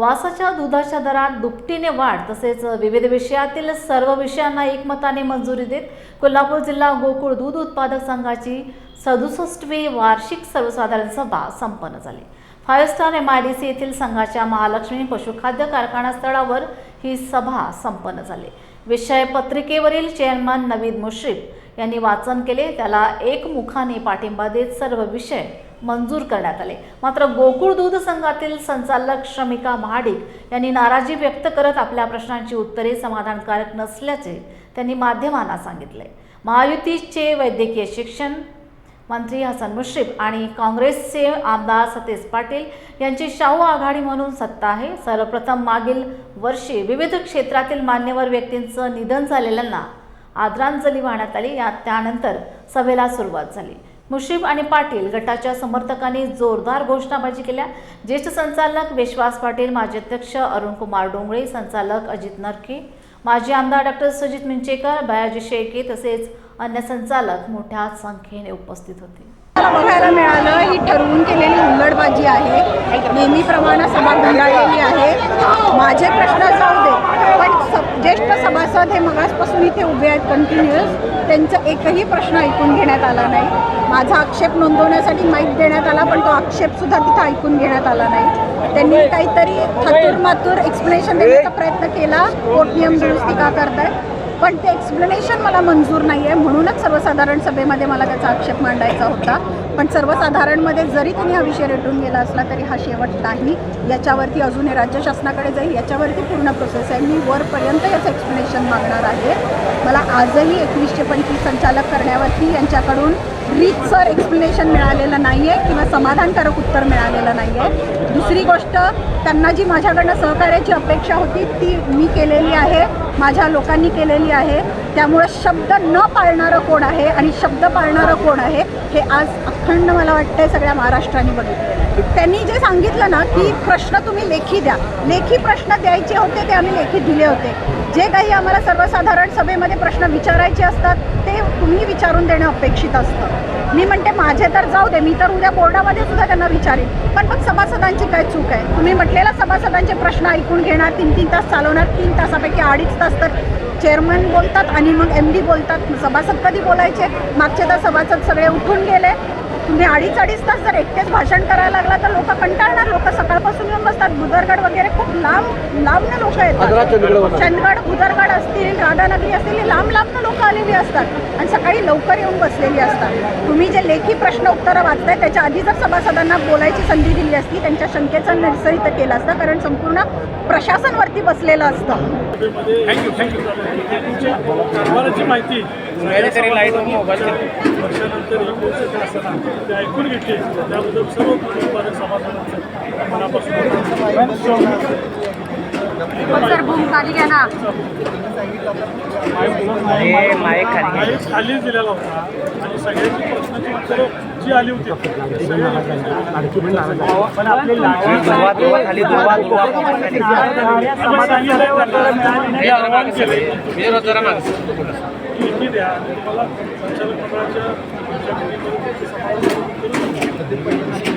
वासाच्या दुधाच्या दरात दुपटीने वाढ तसेच विविध विषयातील सर्व विषयांना एकमताने मंजुरी देत कोल्हापूर जिल्हा गोकुळ दूध उत्पादक संघाची सदुसष्टवी वार्षिक सर्वसाधारण सभा संपन्न झाली. Five star M I D C येथील संघाच्या महालक्ष्मी पशुखाद्य कारखाना स्थळावर ही सभा संपन्न झाली. विषय पत्रिकेवरील चेअरमन नवीद मुश्रीफ यांनी वाचन केले. त्याला एकमुखाने पाठिंबा देत सर्व विषय मंजूर करण्यात आले. मात्र गोकुळ दूध संघातील संचालक श्रमिका महाडिक यांनी नाराजी व्यक्त करत आपल्या प्रश्नांची उत्तरे समाधानकारक नसल्याचे त्यांनी माध्यमांना सांगितले. महायुतीचे वैद्यकीय शिक्षण मंत्री हसन मुश्रीफ आणि काँग्रेसचे आमदार सतेज पाटील यांची शाहू आघाडी म्हणून सत्ता आहे. सर्वप्रथम मागील वर्षी विविध क्षेत्रातील मान्यवर व्यक्तींचं निधन झालेल्यांना आदरांजली वाहण्यात आली. या त्यानंतर सभेला सुरुवात झाली. मुशीब आणि पाटील गटाच्या समर्थकांनी जोरदार घोषणाबाजी केल्या. ज्येष्ठ संचालक विश्वास पाटील माजी अध्यक्ष अरुण कुमार डोंगळे संचालक अजित नरके माजी आमदार डॉक्टर सुजित मिंचेकर बयाजी शेळके तसेच अन्य संचालक मोठ्या संख्येने उपस्थित होते. बघायला मिळालं ही ठरवून केलेली हुल्लडबाजी आहे. नेहमीप्रमाणे सभा गुंडाळलेली आहे माझे प्रश्न जाऊ दे पण स- सभासद हे मगासपासून इथे उभे आहेत कंटिन्युअस त्यांचा एकही प्रश्न ऐकून घेण्यात आला नाही. माझा आक्षेप नोंदवण्यासाठी माईक देण्यात आला पण तो आक्षेपसुद्धा तिथं ऐकून घेण्यात आला नाही. त्यांनी काहीतरी थातूर मातूर एक्सप्लेनेशन देण्याचा प्रयत्न केला. कोर्ट नियम दुरुस्ती का करताय पण ते एक्सप्लेनेशन मला मंजूर नाही आहे म्हणूनच सर्वसाधारण सभेमध्ये मला त्याचा आक्षेप मांडायचा होता. पण सर्वसाधारणमध्ये जरी त्यांनी हा विषय रेटून गेला असला तरी हा शेवट नाही. याच्यावरती अजून हे राज्य शासनाकडे जाईल याच्यावरती पूर्ण प्रोसेस आहे. मी वरपर्यंत याचं एक्सप्लेनेशन मागणार आहे. मला आजही एकवीसशे पंचवीस संचालक करण्यावरती यांच्याकडून रीतसर एक्सप्लेनेशन मिळालेलं नाही आहे किंवा समाधानकारक उत्तर मिळालेलं नाही आहे दुसरी गोष्ट त्यांना जी माझ्याकडनं सहकार्याची अपेक्षा होती ती मी केलेली आहे माझ्या लोकांनी केलेली आहे. त्यामुळं शब्द न पाळणारं कोण आहे आणि शब्द पाळणारं कोण आहे हे आज अखंड मला वाटतंय सगळ्या महाराष्ट्राने बघितलं. त्यांनी जे सांगितलं ना की प्रश्न तुम्ही लेखी द्या. लेखी प्रश्न द्यायचे होते ते आम्ही लेखी दिले होते. जे काही आम्हाला सर्वसाधारण सभेमध्ये प्रश्न विचारायचे असतात ते तुम्ही विचारून देणं अपेक्षित असतं. मी म्हणते माझे तर जाऊ दे मी तर उद्या बोर्डामध्ये सुद्धा त्यांना विचारेन. पण मग सभासदांची काय चूक आहे? तुम्ही म्हटलेला सभासदांचे प्रश्न ऐकून घेणार तीन तीन तास चालवणार तीन तासापैकी अडीच तास तर चेअरमन बोलतात आणि मग एम डी बोलतात. सभासद कधी बोलायचे? मागचे तर सभासद सगळे उठून गेले. तुम्ही अडीच अडीच तास जर एकटेच भाषण करायला लागला तर लोक कंटाळणार. लोक सकाळपासून येऊन बसतात. बुदरगड वगैरे खूप लांब लांबनं लोक येतात. चंदगड बुदरगड असतील राधानगरी असतील हे लांब लांबनं लोक आलेली असतात. आणि सकाळी लवकर येऊन बसलेली असतात. तुम्ही जे लेखी प्रश्न उत्तरं वाचताय त्याच्या आधी जर सभासदांना बोलायची संधी दिली असती त्यांच्या शंकेचं निरसरित केलं असतं कारण संपूर्ण प्रशासन वरती बसलेलं असतं. थँक्यू थँक्यू माहिती वर्षानंतर ऐकून घेतली. त्याबद्दल सर्व उत्पादक समाजाचं मनापासून हे माईक खाली खाली दिलेला होता. आणि सगळ्यांची प्रश्नाची उत्तरं जी आली होती. ती सगळी दुर्वा दुर्वा खाली दुर्वा दुर्वा आवाहन केले द्या संचालक मंडळाच्या